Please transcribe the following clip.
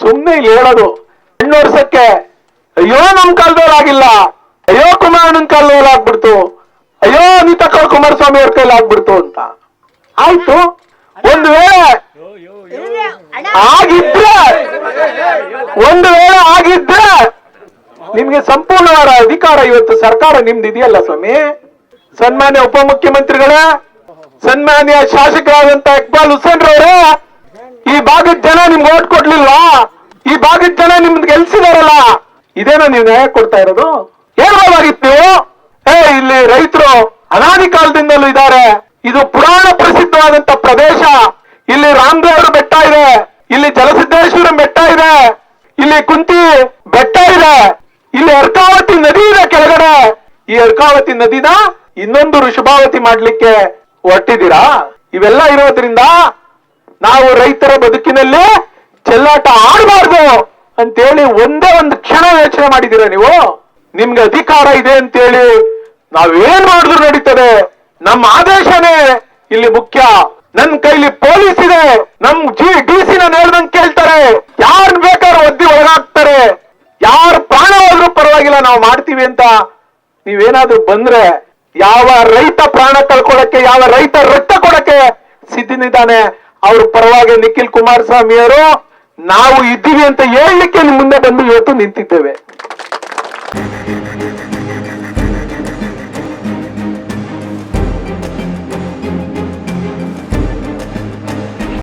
ಸುಮ್ನೆ ಇಲ್ಲಿ ಹೇಳೋದು. ವರ್ಷಕ್ಕೆ ಅಯ್ಯೋ ನಮ್ ಕಾಲದವ್ರಾಗಿಲ್ಲ ಅಯ್ಯೋ ಕುಮಾರಣ್ಣನ ಕಾಲದವ್ರು ಆಗ್ಬಿಡ್ತು. ಅಯ್ಯೋ ಅನಿತಾ ಕುಮಾರಸ್ವಾಮಿ ಅವ್ರ ಕೈಲಿ ಆಗ್ಬಿಡ್ತು ಅಂತ. ಆಯ್ತು. ಒಂದು ವೇಳೆ ಆಗಿದ್ರೆ, ಒಂದು ವೇಳೆ ಆಗಿದ್ರೆ ನಿಮ್ಗೆ ಸಂಪೂರ್ಣವಾದ ಅಧಿಕಾರ ಇವತ್ತು ಸರ್ಕಾರ ನಿಮ್ದು ಇದೆಯಲ್ಲ ಸ್ವಾಮಿ? ಸನ್ಮಾನ್ಯ ಉಪಮುಖ್ಯಮಂತ್ರಿಗಳೇ, ಸನ್ಮಾನ್ಯ ಶಾಸಕರಾದಂತ ಇಕ್ಬಾಲ್ ಹುಸೇನ್ ರವರೇ ಈ ಭಾಗದ ಜನ ನಿಮ್ಗೆ ಓಟ್ ಕೊಡ್ಲಿಲ್ವಾ? ಭಾಗದ ಜನ ನಿಮ್ದು ಗೆಲ್ಸಿದಾರಲ್ಲ. ಇದೇನೋ ನೀವು ನ್ಯಾಯ ಕೊಡ್ತಾ ಇರೋದು? ಹೇಳ್ಬೋದಾಗಿತ್ತು ನೀವು? ಏ, ಇಲ್ಲಿ ರೈತರು ಅನಾದಿ ಕಾಲದಿಂದಲೂ ಇದ್ದಾರೆ. ಇದು ಪುರಾಣ ಪ್ರಸಿದ್ಧವಾದಂತ ಪ್ರದೇಶ. ಇಲ್ಲಿ ರಾಮದೇವರ ಬೆಟ್ಟ ಇದೆ. ಇಲ್ಲಿ ಜಲಸಿದ್ದೇಶ್ವರ ಬೆಟ್ಟ ಇದೆ. ಇಲ್ಲಿ ಕುಂತಿ ಬೆಟ್ಟ ಇದೆ. ಇಲ್ಲಿ ಅರ್ಕಾವತಿ ನದಿ ಇದೆ ಕೆಳಗಡೆ. ಈ ಅರ್ಕಾವತಿ ನದಿನ ಇನ್ನೊಂದು ಋಷಭಾವತಿ ಮಾಡ್ಲಿಕ್ಕೆ ಹೊರಟಿದ್ದೀರಾ? ಇವೆಲ್ಲ ಇರೋದ್ರಿಂದ ನಾವು ರೈತರ ಬದುಕಿನಲ್ಲಿ ಚೆಲ್ಲಾಟ ಆಡಬಾರ್ದು. ಅಂತೇಳಿ ಒಂದೇ ಒಂದು ಕ್ಷಣ ಯೋಚನೆ ಮಾಡಿದೀರ ನೀವು? ನಿಮ್ಗೆ ಅಧಿಕಾರ ಇದೆ ಅಂತೇಳಿ ನಾವೇನ್ ಮಾಡಿದ್ರು ನಡೀತದೆ. ನಮ್ಮ ಆದೇಶನೇ ಇಲ್ಲಿ ಮುಖ್ಯ. ನನ್ ಕೈಲಿ ಪೊಲೀಸ್ ಇದೆ. ನಮ್ ಜಿ, ಡಿ ಸಿ ನಾನು ಹೇಳ್ದಂಗ್ ಕೇಳ್ತಾರೆ. ಯಾರ್ ಬೇಕಾದ್ರೂ ಒದ್ದಿ ಒಳಗಾಗ್ತಾರೆ. ಯಾರ ಪ್ರಾಣ ಹೋದ್ರೂ ಪರವಾಗಿಲ್ಲ, ನಾವು ಮಾಡ್ತೀವಿ ಅಂತ. ನೀವೇನಾದ್ರೂ ಬಂದ್ರೆ ಯಾವ ರೈತ ಪ್ರಾಣ ಕಳ್ಕೊಳಕ್ಕೆ ಯಾವ ರೈತ ರಕ್ತ ಕೊಡಕ್ಕೆ ಸಿದ್ಧನಿದ್ದಾನೆ. ಅವ್ರ ಪರವಾಗಿ ನಿಖಿಲ್ ಕುಮಾರಸ್ವಾಮಿ ಅವರು ನಾವು ಇದ್ದೀವಿ ಅಂತ ಹೇಳಲಿಕ್ಕೆ ಮುಂದೆ ಬಂದು ಇವತ್ತು ನಿಂತಿದ್ದೇವೆ.